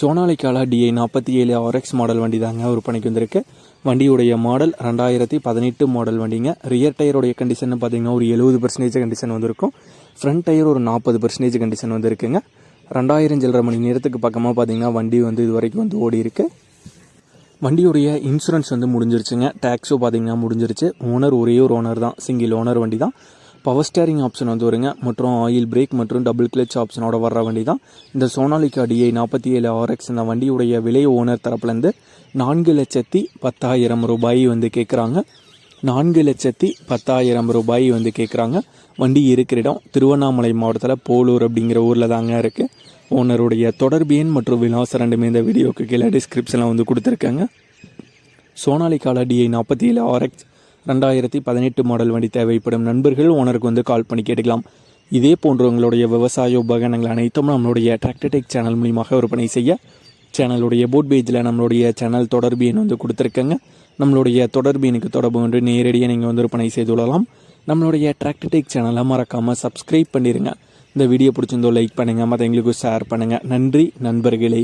சோனாலிக்கால DI நாற்பத்தி ஏழு RX model வண்டி தாங்க விற்பனைக்கு வந்திருக்கு. வண்டியுடைய மாடல் ரெண்டாயிரத்தி பதினெட்டு மாடல் வண்டிங்க. ரியர் டயருடைய கண்டிஷன் பார்த்தீங்கன்னா ஒரு எழுபது பர்சன்டேஜ் கண்டிஷன் வந்திருக்கும். ஃப்ரண்ட் டயர் ஒரு நாற்பது பர்சன்டேஜ் கண்டிஷன் வந்திருக்குங்க. ரெண்டாயிரம் சில்லரை மணி நேரத்துக்கு பக்கமாக பார்த்தீங்கன்னா வண்டி வந்து இது வரைக்கும் வந்து ஓடி இருக்கு. வண்டியுடைய இன்சூரன்ஸ் வந்து முடிஞ்சிருச்சுங்க. டேக்ஸும் பார்த்தீங்கன்னா முடிஞ்சிருச்சு. ஓனர் ஒரே ஒரு ஓனர் தான். சிங்கிள் ஓனர் வண்டி தான். பவர் ஸ்டேரிங் ஆப்ஷன் வந்து வருங்க. மற்றும் ஆயில் பிரேக் மற்றும் டபுள் கிளச் ஆப்ஷனோட வர்ற வண்டி தான் இந்த சோனாலிகா டிஐ நாற்பத்தி ஏழு ஆர்எக்ஸ் இந்த வண்டியுடைய விலை ஓனர் தரப்புலேருந்து நான்கு லட்சத்தி பத்தாயிரம் ரூபாய் வந்து கேட்குறாங்க நான்கு லட்சத்தி பத்தாயிரம் ரூபாய் வந்து கேட்குறாங்க வண்டி இருக்கிற இடம் திருவண்ணாமலை மாவட்டத்தில் போலூர் அப்படிங்கிற ஊரில் தாங்க இருக்குது ஓனருடைய தொடர்பு எண் மற்றும் விலாசம் ரெண்டுமே இந்த வீடியோக்கு கீழே டிஸ்கிரிப்ஷனில் வந்து கொடுத்துருக்காங்க. சோனாலிகால டிஐ நாற்பத்தி ஏழு ஆர்எக்ஸ் ரெண்டாயிரத்தி பதினெட்டு மாடல் வண்டி தேவைப்படும் நண்பர்கள் ஓனருக்கு வந்து கால் பண்ணி கேட்டுக்கலாம். இதே போன்ற உங்களுடைய விவசாய உபகரணங்கள் அனைத்தும் நம்மளுடைய டிராக்டர்டெக் சேனல் மூலியமாக விற்பனை செய்ய சேனலுடைய போட் பேஜில் நம்மளுடைய சேனல் தொடர்பு எண் வந்து கொடுத்துருக்கங்க. நம்மளுடைய தொடர்பு எனக்கு தொடர்பு கொண்டு நேரடியாக நீங்கள் வந்து விற்பனை செய்து கொள்ளலாம். நம்மளுடைய டிராக்டர்டெக் சேனலை மறக்காமல் சப்ஸ்கிரைப் பண்ணிடுங்க இந்த வீடியோ பிடிச்சிருந்தோ லைக் பண்ணுங்கள் மற்றவங்களுக்கு ஷேர் பண்ணுங்கள் நன்றி நண்பர்களே.